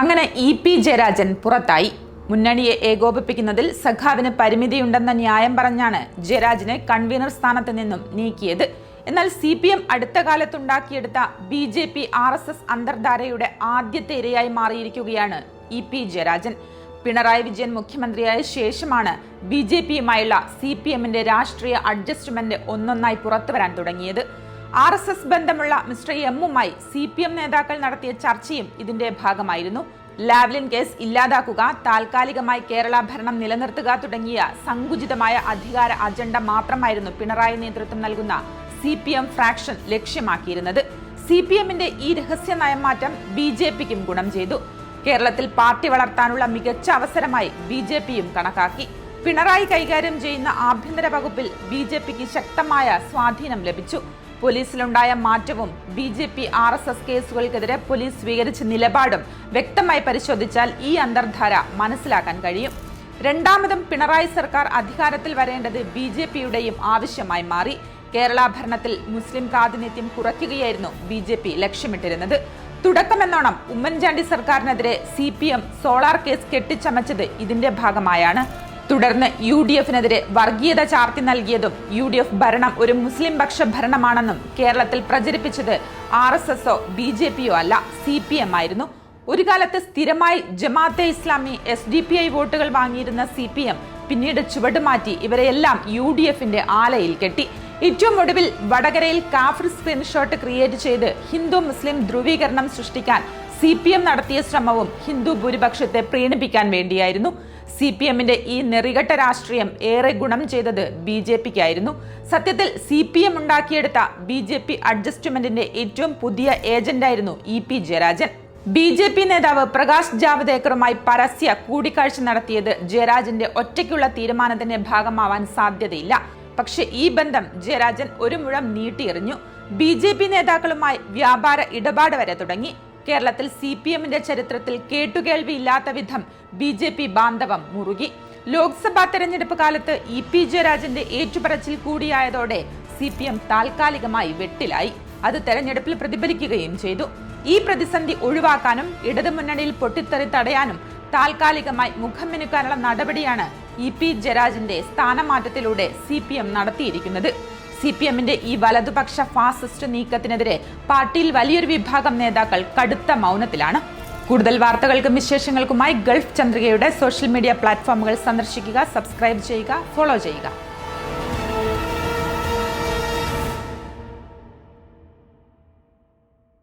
അങ്ങനെ E P Jayarajan പുറത്തായി. മുന്നണിയെ ഏകോപിപ്പിക്കുന്നതിൽ സഖാവിന് പരിമിതിയുണ്ടെന്ന ന്യായം പറഞ്ഞാണ് ജയരാജനെ കൺവീനർ സ്ഥാനത്ത് നിന്നും നീക്കിയത്. എന്നാൽ സി പി എം അടുത്ത കാലത്തുണ്ടാക്കിയെടുത്ത B J P R S S അന്തർധാരയുടെ ആദ്യത്തെ ഇരയായി മാറിയിരിക്കുകയാണ് ഇ പി ജയരാജൻ. പിണറായി വിജയൻ മുഖ്യമന്ത്രിയായ ശേഷമാണ് ബി ജെ പിയുമായുള്ള സി പി എമ്മിന്റെ രാഷ്ട്രീയ അഡ്ജസ്റ്റ്മെന്റ് ഒന്നൊന്നായി പുറത്തുവരാൻ തുടങ്ങിയത്. ആർ എസ് എസ് ബന്ധമുള്ള മിസ്റ്റർ എമ്മുമായി സി പി എം നേതാക്കൾ നടത്തിയ ചർച്ചയും ഇതിന്റെ ഭാഗമായിരുന്നു. ലാവ്ലിൻ കേസ് ഇല്ലാതാക്കുക താൽക്കാലികമായി കേരള ഭരണം നിലനിർത്തുക തുടങ്ങിയ സങ്കുചിതമായ അധികാര അജണ്ട മാത്രമായിരുന്നു പിണറായി നേതൃത്വം നൽകുന്ന സി പി എം ഫ്രാക്ഷൻ ലക്ഷ്യമാക്കിയിരുന്നത്. സി പി എമ്മിന്റെ ഈ രഹസ്യ നയംമാറ്റം ബി ജെ പിക്കും ഗുണം ചെയ്തു. കേരളത്തിൽ പാർട്ടി വളർത്താനുള്ള മികച്ച അവസരമായി ബി ജെ പിയും കണക്കാക്കി. പിണറായി കൈകാര്യം ചെയ്യുന്ന ആഭ്യന്തര വകുപ്പിൽ ബി ജെ പിക്ക് ശക്തമായ സ്വാധീനം ലഭിച്ചു. പോലീസിലുണ്ടായ മാറ്റവും B J P R S S കേസുകൾക്കെതിരെ police സ്വീകരിച്ച നിലപാടും വ്യക്തമായി പരിശോധിച്ചാൽ ഈ അന്തർധാര മനസ്സിലാക്കാൻ കഴിയും. രണ്ടാമതും പിണറായി സർക്കാർ അധികാരത്തിൽ വരേണ്ടത് ബി ജെ പിയുടെയും ആവശ്യമായി മാറി. കേരള ഭരണത്തിൽ മുസ്ലിം പ്രാതിനിധ്യം കുറയ്ക്കുകയായിരുന്നു ബി ജെ പി ലക്ഷ്യമിട്ടിരുന്നത്. തുടക്കമെന്നോണം ഉമ്മൻചാണ്ടി സർക്കാരിനെതിരെ C P M solar case കെട്ടിച്ചമച്ചത് ഇതിന്റെ ഭാഗമായാണ്. തുടർന്ന് യു ഡി എഫിനെതിരെ വർഗീയത ചാർത്തി നൽകിയതും യു ഡി എഫ് ഭരണം ഒരു മുസ്ലിം പക്ഷ ഭരണമാണെന്നും കേരളത്തിൽ പ്രചരിപ്പിച്ചത് ആർ എസ് എസോ ബി ജെ പിയോ അല്ല സി പി എം ആയിരുന്നു. ഒരു കാലത്ത് സ്ഥിരമായി Jamaat-e Islami S D P I വോട്ടുകൾ വാങ്ങിയിരുന്ന സി പി എം പിന്നീട് ചുവടുമാറ്റി ഇവരെയെല്ലാം യു ഡി എഫിന്റെ ആലയിൽ കെട്ടി. ഏറ്റവും ഒടുവിൽ വടകരയിൽ കാഫർ സ്ക്രീൻഷോട്ട് ക്രിയേറ്റ് ചെയ്ത് ഹിന്ദു മുസ്ലിം ധ്രുവീകരണം സൃഷ്ടിക്കാൻ സി പി എം നടത്തിയ ശ്രമവും ഹിന്ദു ഭൂരിപക്ഷത്തെ പ്രീണിപ്പിക്കാൻ വേണ്ടിയായിരുന്നു. സി പി എമ്മിന്റെ ഈ നെറികെട്ട രാഷ്ട്രീയം ഏറെ ഗുണം ചെയ്തത് ബി ജെ പിക്കായിരുന്നു. സത്യത്തിൽ സി പി എം ഉണ്ടാക്കിയെടുത്ത ബി ജെ പി അഡ്ജസ്റ്റ്മെന്റിന്റെ ഏറ്റവും പുതിയ ഏജന്റായിരുന്നു E P Jayarajan. B J P നേതാവ് പ്രകാശ് ജാവ്ദേക്കറുമായി പരസ്യ കൂടിക്കാഴ്ച നടത്തിയത് ജയരാജന്റെ ഒറ്റയ്ക്കുള്ള തീരുമാനത്തിന്റെ ഭാഗമാവാൻ സാധ്യതയില്ല. പക്ഷെ ഈ ബന്ധം ജയരാജൻ ഒരു മുഴം നീട്ടിയെറിഞ്ഞു. ബി ജെ പി നേതാക്കളുമായി വ്യാപാര ഇടപാട് വരെ തുടങ്ങി. കേരളത്തിൽ സി പി എമ്മിന്റെ ചരിത്രത്തിൽ കേട്ടുകേൾവിയില്ലാത്ത വിധം ബി ജെ പി ബാന്ധവം മുറുകി. ലോക്സഭാ തെരഞ്ഞെടുപ്പ് കാലത്ത് ഇ പി ജയരാജന്റെ ഏറ്റുപറച്ചിൽ കൂടിയായതോടെ സി പി എം താൽക്കാലികമായി വെട്ടിലായി. അത് തെരഞ്ഞെടുപ്പിൽ പ്രതിഫലിക്കുകയും ചെയ്തു. ഈ പ്രതിസന്ധി ഒഴിവാക്കാനും ഇടതുമുന്നണിയിൽ പൊട്ടിത്തെറി തടയാനും താൽക്കാലികമായി മുഖം മിനുക്കാനുള്ള നടപടിയാണ് ഇ പി ജയരാജന്റെ സ്ഥാനമാറ്റത്തിലൂടെ സി പി എം നടത്തിയിരിക്കുന്നത്. സി പി എമ്മിന്റെ ഈ വലതുപക്ഷ ഫാസിസ്റ്റ് നീക്കത്തിനെതിരെ പാർട്ടിയിൽ വലിയൊരു വിഭാഗം നേതാക്കൾ കടുത്ത മൗനത്തിലാണ്. കൂടുതൽ വാർത്തകൾക്കും വിശേഷങ്ങൾക്കുമായി ഗൾഫ് ചന്ദ്രികയുടെ സോഷ്യൽ മീഡിയ പ്ലാറ്റ്ഫോമുകൾ സന്ദർശിക്കുക സബ്സ്ക്രൈബ് ചെയ്യുക ഫോളോ ചെയ്യുക.